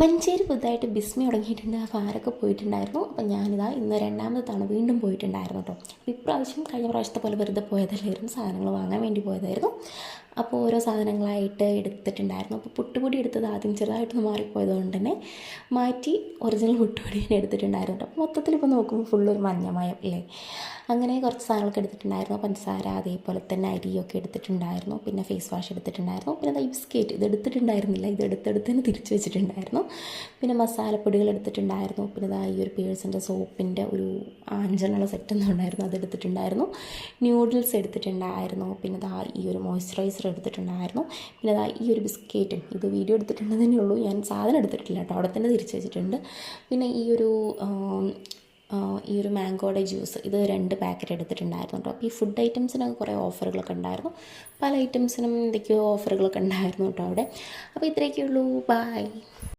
മഞ്ചേരി പുതുതായിട്ട് ബിസ്മി തുടങ്ങിയിട്ടുണ്ട്. അപ്പോൾ ആരൊക്കെ പോയിട്ടുണ്ടായിരുന്നു. അപ്പോൾ ഞാനിതാ ഇന്ന് രണ്ടാമത്തെ തവണ വീണ്ടും പോയിട്ടുണ്ടായിരുന്നു കേട്ടോ അപ്പോൾ ഇപ്രാവശ്യം കഴിഞ്ഞ പ്രാവശ്യത്തെ പോലെ വെറുതെ പോയതല്ലായിരുന്നു. സാധനങ്ങൾ വാങ്ങാൻ വേണ്ടി പോയതായിരുന്നു. അപ്പോൾ ഓരോ സാധനങ്ങളായിട്ട് എടുത്തിട്ടുണ്ടായിരുന്നു. അപ്പോൾ പുട്ടുപൊടി എടുത്തത് ആദ്യം ചെറുതായിട്ടൊന്ന് മാറിപ്പോയത് കൊണ്ട് തന്നെ മാറ്റി ഒറിജിനൽ പുട്ടുപൊടി തന്നെ എടുത്തിട്ടുണ്ടായിരുന്നു കേട്ടോ അപ്പോൾ മൊത്തത്തിൽ ഇപ്പോൾ നോക്കുമ്പോൾ ഫുള്ള് ഒരു മഞ്ഞമയം അല്ലേ? അങ്ങനെ കുറച്ച് സാധനങ്ങളൊക്കെ എടുത്തിട്ടുണ്ടായിരുന്നു. പഞ്ചസാര അതേപോലെ തന്നെ അരിയൊക്കെ എടുത്തിട്ടുണ്ടായിരുന്നു. പിന്നെ ഫേസ് വാഷ് എടുത്തിട്ടുണ്ടായിരുന്നു. പിന്നെ ബിസ്ക്കറ്റ്. ഇത് എടുത്തിട്ടുണ്ടായിരുന്നില്ല. ഇത് എടുത്തെടുത്ത് തന്നെ തിരിച്ചു വെച്ചിട്ടുണ്ടായിരുന്നു. പിന്നെ മസാലപ്പൊടികൾ എടുത്തിട്ടുണ്ടായിരുന്നു. പിന്നെ ഇതാ ഈ ഒരു പേഴ്സിന്റെ സോപ്പിന്റെ ഒരു ആഞ്ചനുള്ള സെറ്റ് ഒന്നും ഉണ്ടായിരുന്നു. അത് എടുത്തിട്ടുണ്ടായിരുന്നു. ന്യൂഡിൽസ് എടുത്തിട്ടുണ്ടായിരുന്നു. പിന്നെ ഇതാ ഈ ഒരു മോയ്സ്ചറൈസർ എടുത്തിട്ടുണ്ടായിരുന്നു. പിന്നെ ദാ ഈ ഒരു ബിസ്ക്കറ്റും ഇത് വീഡിയോ എടുത്തിട്ടുണ്ടെന്നേ ഉള്ളൂ. ഞാൻ സാധനം എടുത്തിട്ടില്ല കേട്ടോ. അവിടെ തന്നെ തിരിച്ചു വെച്ചിട്ടുണ്ട്. പിന്നെ ഈ ഒരു ഈ ഒരു മാംഗോയുടെ ജ്യൂസ് ഇത് രണ്ട് പാക്കറ്റ് എടുത്തിട്ടുണ്ടായിരുന്നു കേട്ടോ. അപ്പോൾ ഈ ഫുഡ് ഐറ്റംസിനൊക്കെ കുറേ ഓഫറുകളൊക്കെ ഉണ്ടായിരുന്നു. പല ഐറ്റംസിനും എന്തൊക്കെയോ ഓഫറുകളൊക്കെ ഉണ്ടായിരുന്നു കേട്ടോ അവിടെ. അപ്പോൾ ഇത്രയൊക്കെ ഉള്ളൂ. ബൈ